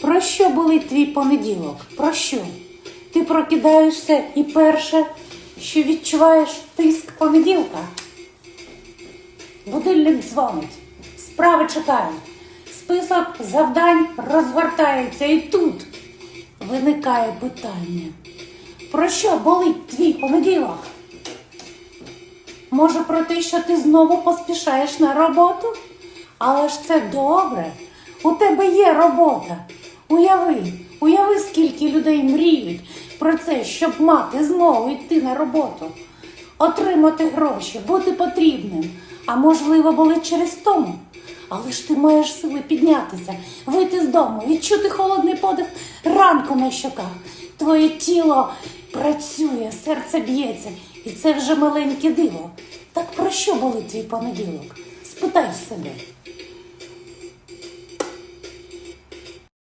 Про що болить твій понеділок? Про що? Ти прокидаєшся і перше, що відчуваєш тиск понеділка. Будильник дзвонить, справи чекають, список завдань розгортається і тут виникає питання. Про що болить твій понеділок? Може, про те, що ти знову поспішаєш на роботу? Але ж це добре. У тебе є робота. Уяви, уяви, скільки людей мріють про це, щоб мати змогу йти на роботу, отримати гроші, бути потрібним. А можливо, болить через тому. Але ж ти маєш сили піднятися, вийти з дому, відчути холодний подих ранку на щоках. Твоє тіло працює, серце б'ється, і це вже маленьке диво. Так про що болить твій понеділок? Спитай себе.